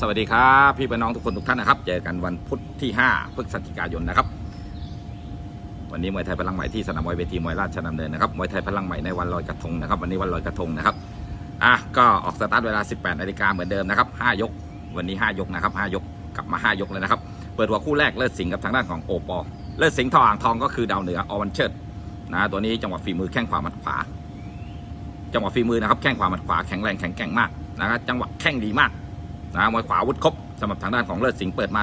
สวัสดีครับพี่พี่น้องทุกคนทุกท่านนะครับเจอกันวันพุธที่ 5 พฤศจิกายนนะครับ วันนี้มวยไทยพลังใหม่ที่สนามมวยเวทีมวยราชดำเนินนะครับมวยไทยพลังใหม่ในวันลอยกระทงนะครับ วันนี้วันลอยกระทงนะครับอะก็ออกสตาร์ทเวลา 18นาฬิกาเหมือนเดิมนะครับ5ยก วันนี้ 5 ยกนะครับ 5 ยกกลับมา 5 ยกเลยนะครับ เปิดหัวคู่แรกเลิศสิงห์กับทางด้านของโอปอเลิศสิงห์ทองอ่างทองก็คือดาวเหนืออวันเชิดนะตัวนี้จังหวะฝีมือแข้งขวาหมัดขวา จังหวะฝีมือนะครับแข้งขวาหมัดขวาแข็งแรงแข็งแกร่งมากนะครับจังหวะแข้งดีมาก นะมวยขวาวุธครบสำหรับทางด้านของเลิศสิงห์เปิดมา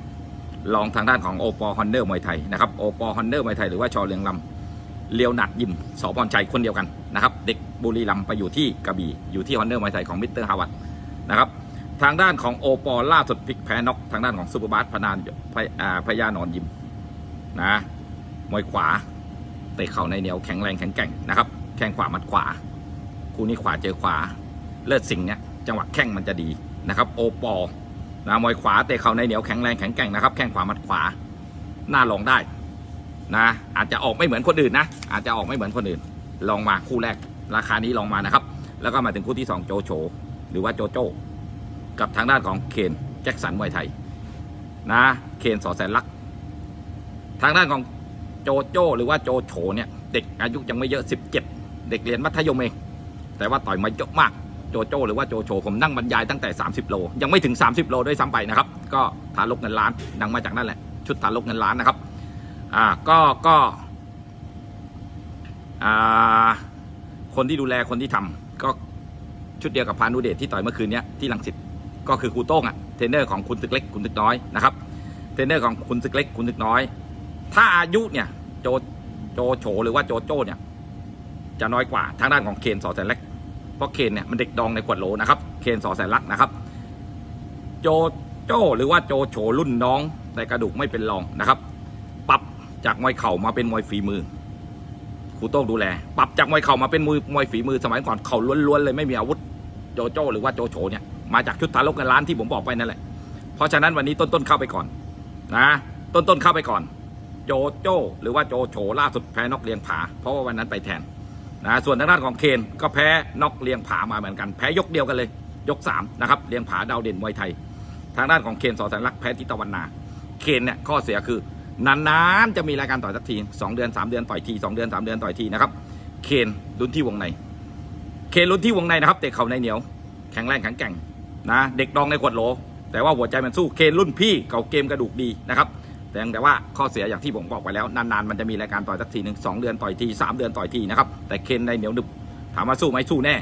11-8 ลองทางด้านของโอปอฮอนเดอร์มวยไทยนะครับโอปอฮอนเดอร์มวยไทยหรือว่าชอเลียงลำเลียวหนักยิมสอพรชัยคนเดียวกันนะครับเด็กบุรีรัมย์ไปอยู่ที่กระบี่อยู่ที่ฮอนเดอร์มวยไทยของมิสเตอร์ฮาวัตนะครับทางด้านของโอปอล่าสุดพลิกแพ้น็อกทางด้านของซูเปอร์บาสพนานพยาพญานอนยิมนะมวยขวาเตะเข่าในเหนียวแข็งแรงแข็งแกร่งนะครับแข้งขวามัดขวา คู่นี้ขวาเจอขวาเลิศสิงห์เนี่ยจังหวะแข้งมันจะดี นะครับโอปอนะมวยขวาเตะเข่าในเหนียวแข็งแรงแข็งแกร่งนะครับแข้งขวามัดขวาหน้าลองได้นะอาจจะออกไม่เหมือนคนอื่นนะอาจจะออกไม่เหมือนคนอื่น ลองมาคู่แรกราคานี้ลองมานะครับ แล้วก็มาถึงคู่ที่สองโจโฉหรือว่าโจโจ้กับทางด้านของเคนแจ็คสันมวยไทยนะเคนสอแสนลักทางด้านของโจโจ้หรือว่าโจโฉเนี่ยเด็กอายุยังไม่เยอะ 17 เด็กเรียนมัธยมเองแต่ว่าต่อยมาเยอะมาก โจโจหรือว่าโจโฉผมนั่งบรรยายตั้งแต่ 30 โล ยังไม่ถึง 30 โลด้วยซ้ำไปนะครับ ก็ทารกเงินล้านดังมาจากนั่นแหละ ชุดทารกเงินล้านนะครับอ่าก็ก็อ่าคนที่ดูแลคนที่ทำก็ชุดเดียวกับพานุเดชที่ต่อยเมื่อคืนเนี้ยที่ลังสิตก็คือครูโต้งอะเทรนเนอร์ของคุณตึกเล็กคุณตึกน้อยนะครับเทรนเนอร์ของคุณตึกเล็กคุณตึกน้อย ถ้าอายุเนี่ยโจโจโฉหรือว่าโจโจ้เนี่ยจะน้อยกว่าทางด้านของเคนสอแสนเล็ก เพราะเคนเนี่ยมันเด็กดองในขวดโหลนะครับเคนสอแสนลักนะครับ โจโจ้หรือว่าโจโฉรุ่นน้องแต่กระดูกไม่เป็นรองนะครับ ปรับจากมวยเข่ามาเป็นมวยฝีมือครูโต้งดูแล ปรับจากมวยเข่ามาเป็นมวยมวยฝีมือสมัยก่อนเข่าล้วนๆเลยไม่มีอาวุธโจโจ้หรือว่าโจโฉเนี่ยมาจากชุดทารกเงินล้านที่ผมบอกไปนั่นแหละเพราะฉะนั้นวันนี้ต้นๆเข้าไปก่อนนะต้นๆเข้าไปก่อน โจโจ้หรือว่าโจโฉล่าสุดแพ้นอกเลียงผาเพราะว่าวันนั้นไปแทน นะส่วนทางด้านของเคนก็แพ้น็อกเลียงผามาเหมือนกัน แพ้ยกเดียวกันเลย ยก3นะครับเลียงผาดาวเด่นมวยไทย ทางด้านของเคนสอแสนลักษณ์แพ้ทิตะวันนา เคนเนี่ยข้อเสียคือนานๆจะมีรายการต่อยสักที2เดือน 3 เดือนต่อยที2เดือน 3 เดือนต่อยทีนะครับเคนรุ่นที่วงใน เคนรุ่นที่วงในนะครับเตะเข่าในเหนียวแข็งแรงแข็งแกร่งนะเด็กดองในขวดโหลแต่ว่าหัวใจมันสู้เคนรุ่นพี่เก่าเกมกระดูกดีนะครับ แต่แต่ว่าข้อเสียอย่างที่ผมบอกไปแล้ว นานๆมันจะมีรายการต่อยสักทีหนึ่งสองเดือนต่อยทีสามเดือนต่อยทีนะครับแต่เคนในเหนียวหนึบถามว่าสู้ไหมสู้แน่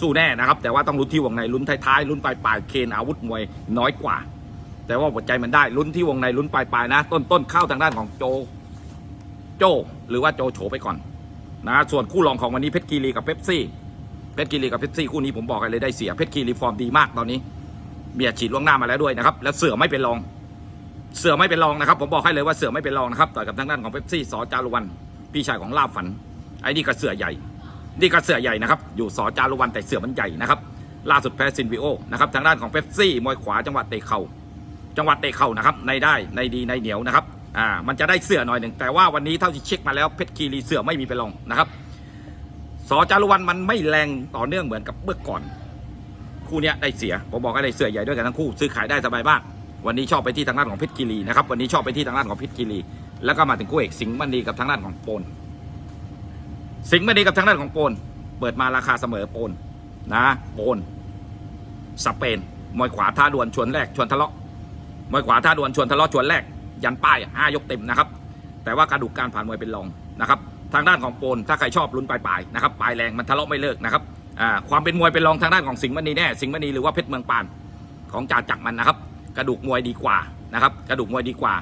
สู้แน่นะครับแต่ว่าต้องลุ้นที่วงในลุ้นท้ายๆลุ้นปลายๆเคนอาวุธมวยน้อยกว่า แต่ว่าหัวใจมันได้ลุ้นที่วงในลุ้นปลายๆนะ ต้นต้นเข้าทางด้านของโจโจหรือว่าโจโฉไปก่อนนะส่วนคู่รองของวันนี้เพชรคีรีกับเป๊ปซี่เพชรคีรีกับเป๊ปซี่คู่นี้ผมบอกกันเลยได้เสียเพชรคีรีฟอร์มดีมากตอนนี้เบียดฉีดล่วงหน้ามาแล้วด้วยนะครับแล้วเสือไม่เป็นรอง เสือไม่เป็นรองนะครับ ผมบอกให้เลยว่าเสือไม่เป็นรองนะครับต่อยกับทางด้านของเป๊ปซี่สอจารุวันพี่ชายของลาบฝัน ไอ้นี่ก็เสือใหญ่ นี่ก็เสือใหญ่นะครับ อยู่สอจารุวันแต่เสือมันใหญ่นะครับ ล่าสุดแพ้ซินวิโอนะครับทางด้านของเป๊ปซี่มวยขวาจังหวะเตะเข่าจังหวะเตะเข่านะครับ ในได้ในดีในเหนียวนะครับอ่ามันจะได้เสือหน่อยหนึ่งแต่ว่าวันนี้เท่าที่เช็คมาแล้วเพชรคีรีเสือไม่มีเป็นรองนะครับสอจารุวันมันไม่แรงต่อเนื่องเหมือนกับเมื่อก่อน คู่นี้ได้เสียผมบอกให้เลยเสือใหญ่ด้วยกันทั้งคู่ซื้อขายได้สบายมาก วันนี้ชอบไปที่ทางด้านของเพชรคีรีนะครับวันนี้ชอบไปที่ทางด้านของเพชรคีรีแล้วก็มาถึงคู่เอกสิงห์มณีกับทางด้านของโปนสิงห์มณีกับทางด้านของโปนเปิดมาราคาเสมอโปนนะโปนสเปนมวยขวาท่าดวนชวนแรกชวนทะเลาะมวยขวาท่าดวนชวนทะเลาะชวนแรก ยันป้ายห้ายกเต็มนะครับ แต่ว่ากระดูกการผ่านมวยเป็นรองนะครับ ทางด้านของโปนถ้าใครชอบลุ้นปลายๆนะครับปลายแรงมันทะเลาะไม่เลิกนะครับความเป็นมวยเป็นรองทางด้านของสิงห์มณีแน่สิงห์มณีหรือว่าเพชรเมืองปานของจ่าจักรมันนะครับ กระดูกมวยดีกว่านะครับกระดูกมวยดีกว่า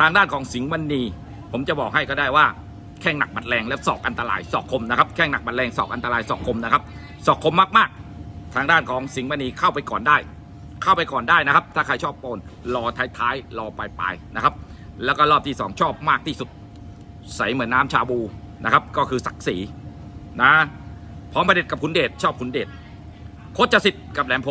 ทางด้านของสิงห์มณีผมจะบอกให้ก็ได้ว่าแข้งหนักบัดแรงและศอกอันตรายศอกคมนะครับแข้งหนักบัดแรงศอกอันตรายศอกคมนะครับศอกคมมากๆ ทางด้านของสิงห์มณีเข้าไปก่อนได้ เข้าไปก่อนได้นะครับ ถ้าใครชอบโปนรอท้ายๆรอปลายๆนะครับ แล้วก็รอบที่สองชอบมากที่สุด ใสเหมือนน้ำชาบูนะครับ ก็คือศักดิ์ศรีนะพร้อมประเด็จกับขุนเดชชอบขุนเดชโคชสิทธิ์กับแหลมโพ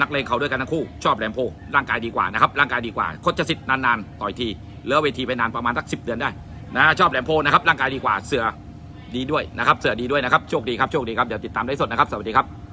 นักเลงเขาด้วยกันทั้งคู่ ชอบแหลมโพร่างกายดีกว่านะครับร่างกายดีกว่าโคชสิทธิ์นานๆต่อยทีเลือเวทีไปนานประมาณสักสิเดือนได้นะชอบแหลมโพนะครับร่างกายดีกว่าเสือดีด้วยนะครับเสือดีด้วยนะครับโชคดีครับโชคดีครับเดี๋ยวติดตามได้สดนะครับสวัสดีครับ